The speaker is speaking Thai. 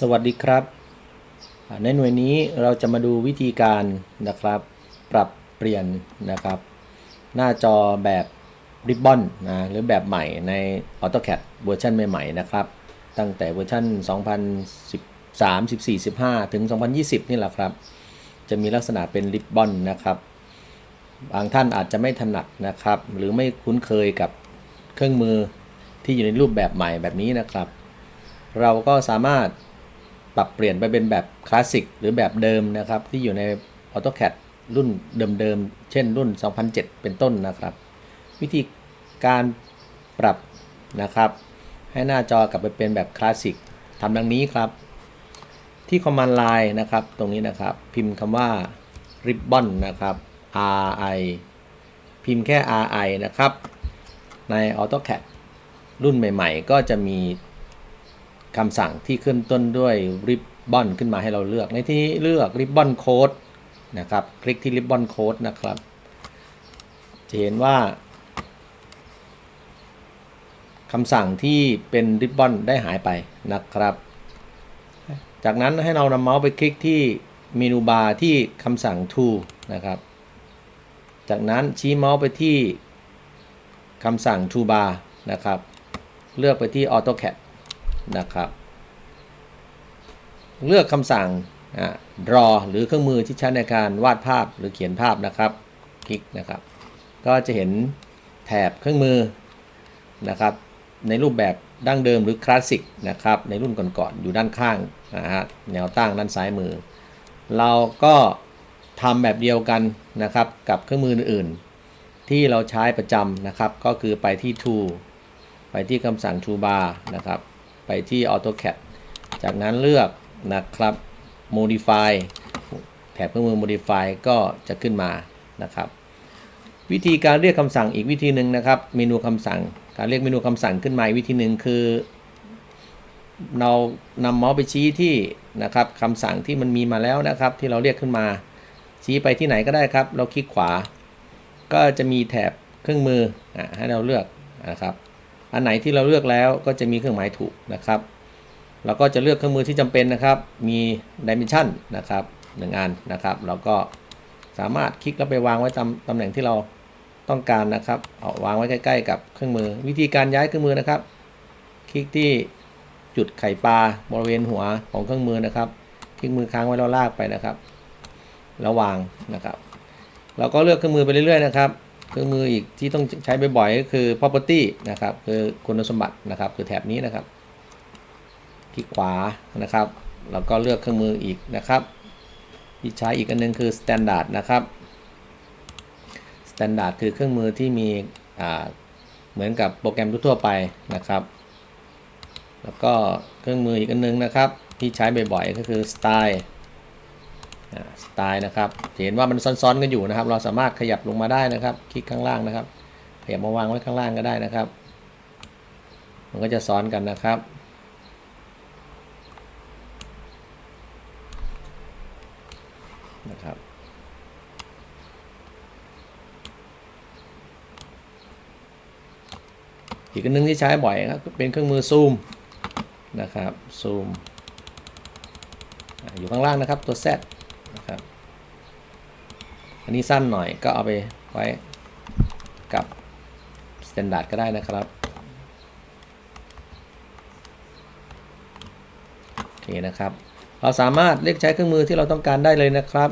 สวัสดีครับ ในหน่วยนี้เราจะมาดูวิธีการนะครับ ปรับเปลี่ยนนะครับ หน้าจอแบบริบบอนนะหรือแบบใหม่ใน AutoCAD เวอร์ชันใหม่ๆนะครับ ตั้งแต่เวอร์ชัน2013 14 15 ถึง 2020 นี่แหละครับ จะมีลักษณะเป็นริบบอนนะครับบางท่านอาจจะไม่ถนัดนะครับ หรือไม่คุ้นเคยกับเครื่องมือที่อยู่ในรูปแบบใหม่แบบนี้นะครับ เราก็สามารถ ปรับเปลี่ยนไปเป็นแบบคลาสสิกหรือแบบเดิมนะครับ ที่อยู่ใน AutoCAD รุ่นเดิมๆ เช่นรุ่น 2007 เป็นต้นนะครับ วิธีการปรับนะครับ ให้หน้าจอกลับไปเป็นแบบคลาสสิกทำดังนี้ครับ ที่ Command Line นะครับ ตรงนี้นะครับ พิมพ์คำว่า Ribbon นะครับ R I พิมพ์แค่ R I นะครับ ใน AutoCAD รุ่นใหม่ ๆ ก็จะมี คำสั่งที่ขึ้นต้นด้วย Ribbon ขึ้นมาให้เราเลือก ในที่นี้เลือก Ribbon Code นะครับ คลิกที่ Ribbon Code นะครับ จะเห็นว่าคำสั่งที่เป็น Ribbon ได้หายไปนะครับ จากนั้นให้เรานำเมาส์ไปคลิกที่เมนูบาร์ที่คำสั่ง to นะครับ จากนั้นชี้เมาส์ไปที่คำสั่ง to bar นะครับ เลือกไปที่ AutoCAD นะครับ เลือกคำสั่ง draw หรือเครื่องมือที่ใช้ในการวาดภาพหรือเขียนภาพนะครับ คลิกนะครับ ก็จะเห็นแถบเครื่องมือนะครับ ในรูปแบบดั้งเดิมหรือคลาสสิกนะครับ ในรุ่นก่อนๆอยู่ด้านข้างนะฮะแนวตั้งด้านซ้ายมือ เราก็ทำแบบเดียวกันนะครับกับเครื่องมืออื่นๆ ที่เราใช้ประจำนะครับ ก็คือไปที่ tool ไปที่คำสั่ง toolbar นะครับ ไปที่ AutoCAD จากนั้นเลือกนะครับ modify แถบเครื่องมือ modify ก็จะขึ้นมานะครับ วิธีการเรียกคำสั่งอีกวิธีหนึ่งนะครับ เมนูคำสั่ง การเรียกเมนูคำสั่งขึ้นมาอีกวิธีหนึ่งคือ เรานำเมาส์ไปชี้ที่นะครับคำสั่งที่มันมีมาแล้วนะครับ ที่เราเรียกขึ้นมา ชี้ไปที่ไหนก็ได้ครับ เราคลิกขวา ก็จะมีแถบเครื่องมืออให้เราเลือกนะครับ อันไหนที่เราเลือกแล้วก็จะมีเครื่องหมายถูกนะครับเราก็จะเลือกเครื่องมือที่จำเป็นนะครับ มีดิเมนชันนะครับหนึ่งอันนะครับเราก็สามารถคลิกแล้วไปวางไว้ตามตำแหน่งที่เราต้องการนะครับ เอาวางไว้ใกล้ๆ กับเครื่องมือ วิธีการย้ายเครื่องมือนะครับ คลิกที่จุดไข่ปลาบริเวณหัวของเครื่องมือนะครับคลิกมือค้างไว้แล้วลากไปนะครับแล้ววางนะครับ เราก็เลือกเครื่องมือไปเรื่อยๆนะครับ เครื่องมืออีกที่ต้องใช้บ่อยๆก็คือ property นะครับคือคุณสมบัตินะครับคือแถบนี้นะครับ คลิกขวานะครับแล้วก็เลือกเครื่องมืออีกนะครับ ที่ใช้อีกอันนึงคือ standard นะครับ standard คือเครื่องมือที่มีเหมือนกับโปรแกรมทั่วไปนะครับ แล้วก็เครื่องมืออีกอันนึงนะครับ ที่ใช้บ่อยๆก็คือ style สไตล์นะครับเห็นว่ามันซ้อนๆกันอยู่นะครับ เราสามารถขยับลงมาได้นะครับ คลิกข้างล่างนะครับขยับมาวางไว้ข้างล่างก็ได้นะครับ มันก็จะซ้อนกันนะครับ นะครับอีกอันนึงที่ใช้บ่อยครับเป็นเครื่องมือซูมนะครับซูมอยู่ข้างล่างนะครับตัว Z นะครับ อันนี้สั้นหน่อยก็เอาไปไว้กับ Standard ก็ได้นะครับโอเคนะครับ เราสามารถเลือกใช้เครื่องมือที่เราต้องการได้เลยนะครับ